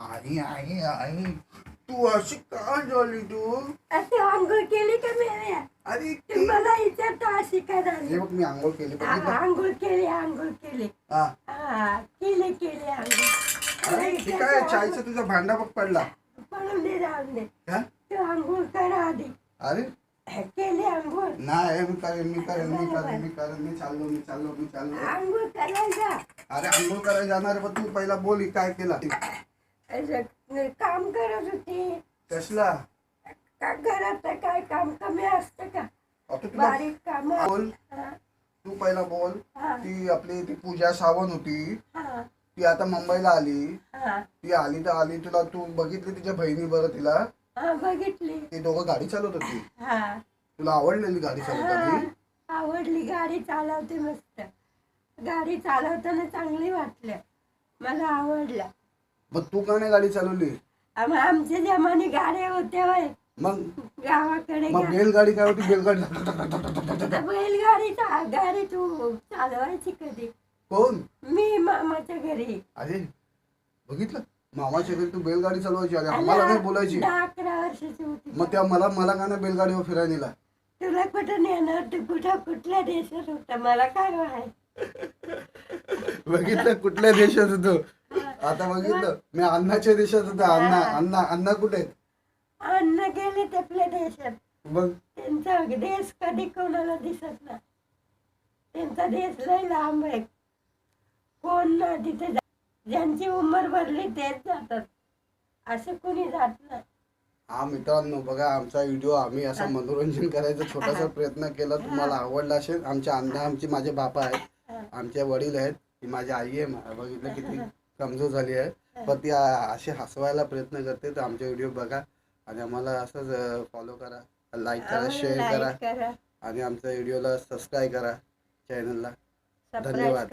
आई आई आई तू अशी का झाली तू? असं आंघोळ केली का मेल्या अरे तू ती- मला विचारतो अशी का हे झाली बघ मी आंघोळ केली आंघोळ केली आंघोळ केली. हा. हा केली केली ठीक आहे चायचं तुझा भांडा बघ पडला. पडून दे राहून दे. हा? तू आंघोळ कर आधी. अरे? केली आंघोळ? नाही मी करेन मी करेन मी करेन मी करेन मी चाललो मी चाललो मी चाललो. आंघोळ करायचा अरे आंघोळ करायला जाणार पण तू पहिला बोल काय केला? काम करत होती. कसला? का घरात काय काम कमी असतं का? बारीक काम बोल. तू पहिला बोल. ती आपली ती पूजा सावंत होती. ती आता मुंबईला आली. ती आली तर आली. तुला तू बघितली तिच्या बहिणी बरं तिला? बघितली. ती दोघं गाडी चालवत होती. तुला आवडलेली गाडी चालवताना आवडली. गाडी चालवते मस्त. गाडी चालवताना चांगली वाटलं मला आवडलं. मग तू का नाही गाडी चालवली? आम- आमच्या जमाने गाड्या होत्या वय मग? गावाकडे मग गा- बैलगाडी काय होती? बैलगाडी बैलगाडी चा- गाडी तू चालवायची कधी? कोण? मी मामाच्या घरी. अरे बघितलं? मामाच्या घरी तू बैलगाडी चालवायची अरे आम्हाला नाही बोलायची. दहा अकरा वर्षाची होती. मग त्या मला मला का नाही बैलगाडीवर फिरायला नेला? तुला कुठं नेणार? तू कुठं कुठल्या देशात होता? मला काय माहीत? बघितलं? कुठल्या देशात होतो? आता बघितलं मी अन्नाच्या देशात होतो अण्णा अण्णा अण्णा कुठे आहेत? अन्न गेले आपल्या देशात बघ त्यांचा देश कधी कोणाला दिसत नाही. त्यांचा देश लय लांब आहे. कोण ना तिथे ज्यांची उंमर भरली तेच जातात. असं कोणी जात नाही. हा मित्रांनो बघा आमचा व्हिडिओ आम्ही असा मनोरंजन करायचा छोटासा प्रयत्न केला. तुम्हाला आवडला असेल आमच्या अण्णा आमचे माझे बाबा आहेत आमचे वडील आहेत माझी आई आहे बघितलं किती कमजोर झाली आहे. पण ती अशी हसवायला प्रयत्न करते तर आमचे व्हिडिओ बघा. आणि आम्हाला असंच फॉलो करा लाईक करा शेअर करा. आणि आमच्या व्हिडिओला सबस्क्राईब करा चॅनलला धन्यवाद.